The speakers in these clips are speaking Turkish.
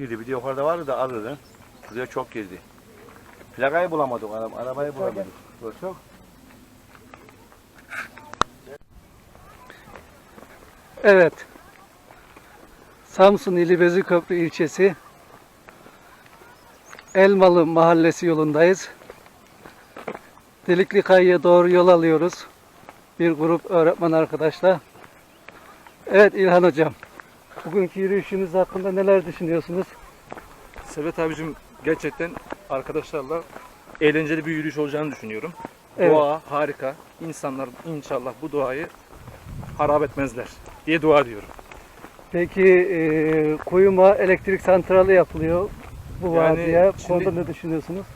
girdi. Bir de yukarıda vardı da alırdı. Buraya çok girdi. Plakayı bulamadık. Ara, arabayı bulamadık. Çok. Evet. Samsun ili Vezirköprü ilçesi Elmalı mahallesi yolundayız. Delikli Kayı'ya doğru yol alıyoruz. Bir grup öğretmen arkadaşla. Evet İlhan Hocam. Bugünkü yürüyüşümüz hakkında neler düşünüyorsunuz? Sevet abicim gerçekten arkadaşlarla eğlenceli bir yürüyüş olacağını düşünüyorum. Evet. Doğa harika. İnsanlar inşallah bu doğayı harap etmezler diye dua ediyorum. Peki e, Kuyuma elektrik santrali yapılıyor. Bu Yani vadiye. Bu konuda ne düşünüyorsunuz?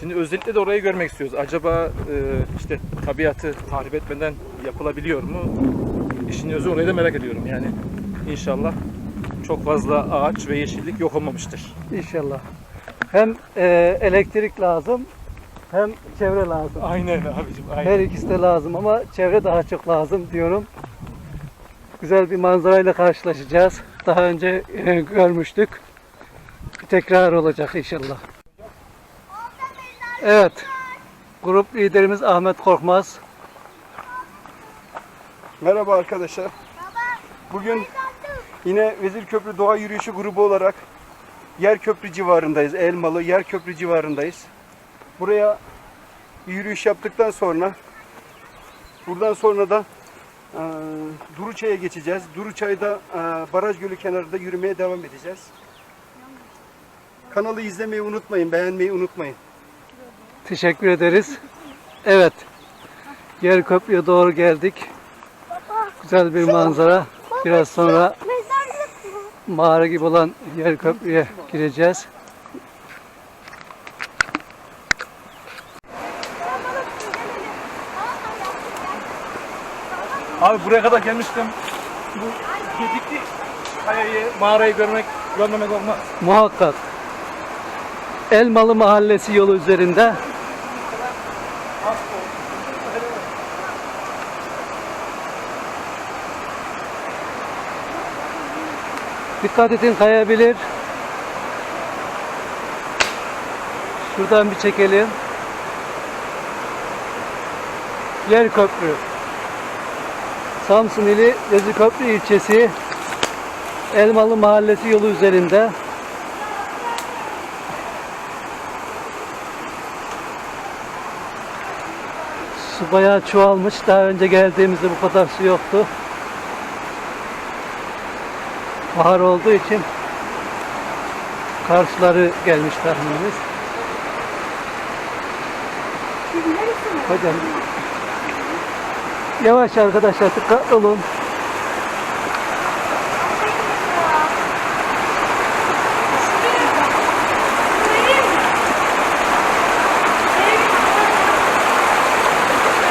Şimdi özellikle de orayı görmek istiyoruz. Acaba e, işte tabiatı tahrip etmeden yapılabiliyor mu? İşin özü orayı da merak ediyorum. Yani inşallah çok fazla ağaç ve yeşillik yok olmamıştır. İnşallah. Hem e, elektrik lazım hem çevre lazım. Aynen abicim. Aynen. Her ikisi de lazım ama çevre daha çok lazım diyorum. Güzel bir manzarayla karşılaşacağız. Daha önce e, görmüştük. Tekrar olacak inşallah. Evet. Grup liderimiz Ahmet Korkmaz. Merhaba arkadaşlar. Bugün yine Vezirköprü Doğa Yürüyüşü grubu olarak Yerköprü civarındayız. Elmalı Yerköprü civarındayız. Buraya yürüyüş yaptıktan sonra buradan sonra da e, Duruçay'a geçeceğiz. Duruçay'da e, Baraj Gölü kenarında yürümeye devam edeceğiz. Kanalı izlemeyi unutmayın, beğenmeyi unutmayın. Teşekkür ederiz. Evet. Yer köprüye doğru geldik. Güzel bir manzara. Biraz sonra mağara gibi olan yer köprüye gireceğiz. Abi buraya kadar gelmiştim. Bu gedikli kayayı, mağarayı görmek, görmemek olmaz. Muhakkak. Elmalı Mahallesi yolu üzerinde Dikkat edin kayabilir. Şuradan bir çekelim. Yer köprü. Samsun ili Vezirköprü ilçesi Elmalı Mahallesi yolu üzerinde. Su bayağı çoğalmış. Daha önce geldiğimizde bu kadar su yoktu. Bahar olduğu için karşıları gelmiş tahminimiz. Hocam yavaş arkadaşlar dikkatli olun.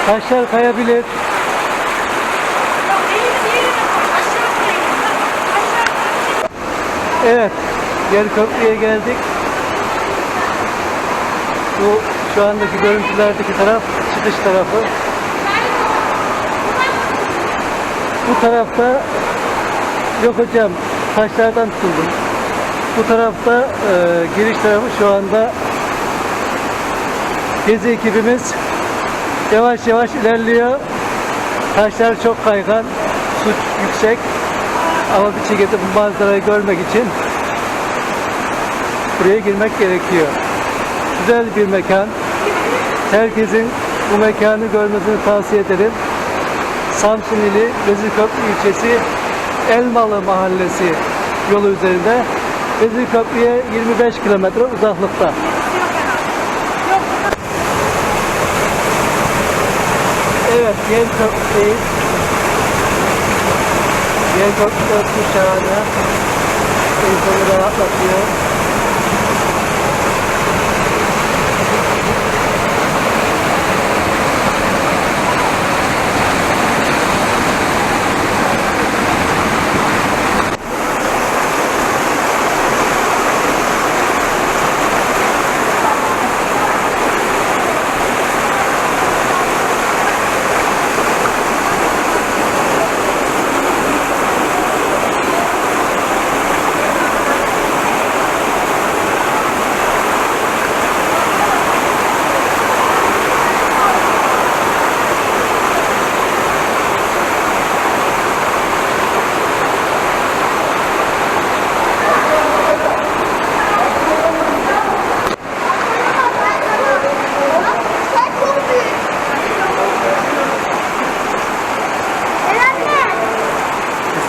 Taşlar kayabilir. Evet, yer köprüye geldik. Bu şu andaki görüntülerdeki taraf çıkış tarafı. Bu tarafta yok hocam taşlardan tutuldum. Bu tarafta e, giriş tarafı şu anda gezi ekibimiz yavaş yavaş ilerliyor. Taşlar çok kaygan, su yüksek. Ama şekilde bu manzarayı görmek için buraya girmek gerekiyor. Güzel bir mekan. Herkesin bu mekanı görmesini tavsiye ederim. Samsun ili Vezirköprü ilçesi Elmalı mahallesi yolu üzerinde Vezirköprü'ye 25 kilometre uzaklıkta. Evet, Yel Köprü'deyiz. Köprü köprü şahane. İnsanı rahatlatıyor.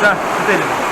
Güzel, gidelim.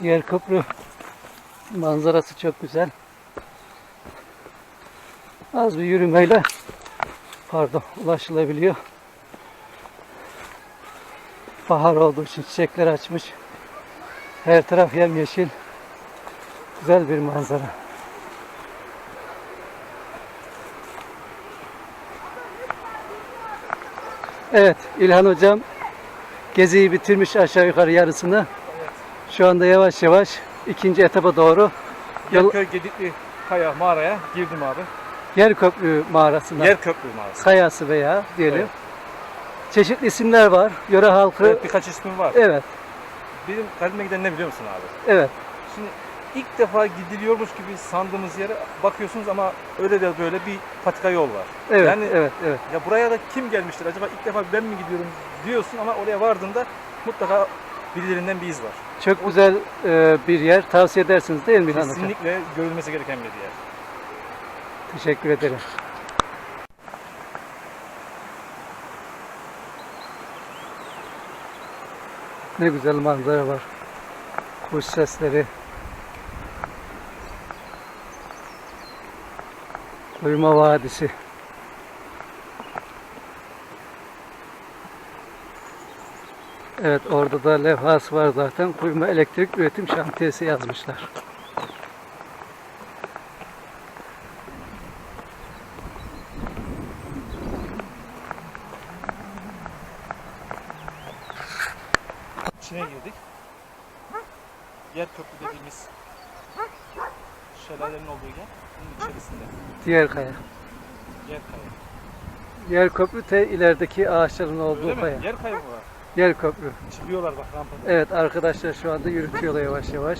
Yer köprü manzarası çok güzel. Az bir yürümeyle pardon ulaşılabiliyor. Bahar olduğu için çiçekler açmış. Her taraf yemyeşil. Güzel bir manzara. Evet, İlhan Hocam geziyi bitirmiş aşağı yukarı yarısını. Şu anda yavaş yavaş ikinci etapa doğru Yerköy Gedikli Kaya mağaraya girdim abi. Yerköprü mağarasına, Yer köprü mağarası. kayası veya diyelim. Evet. Çeşitli isimler var. Yöre halkı. Evet, birkaç ismim var. Evet, Benim kalbime giden ne biliyor musun abi? evet. Şimdi ilk defa gidiliyormuş gibi sandığımız yere bakıyorsunuz ama öyle de böyle bir patika yol var. Evet, Yani evet, evet. ya buraya da kim gelmiştir acaba ilk defa ben mi gidiyorum diyorsun ama oraya vardığında mutlaka birilerinden bir iz var. Çok güzel e, bir yer. Tavsiye edersiniz değil mi İlhan Hocam? Kesinlikle görülmesi gereken bir yer. Teşekkür ederim. Ne güzel manzara var. Kuş sesleri. Uyuma Vadisi. Evet orada da levhası var zaten. Kuyma elektrik üretim şantiyesi yazmışlar. İçine girdik. Yer köprü dediğimiz şelalelerin olduğu yer bunun içerisinde. Diğer kaya. Yer kaya. Yer köprü te ilerideki ağaçların olduğu Öyle kaya. mi? Yer kaya mı var? Yer köprü. Çıkıyorlar bak rampada. Evet arkadaşlar şu anda yürütüyorlar yavaş yavaş.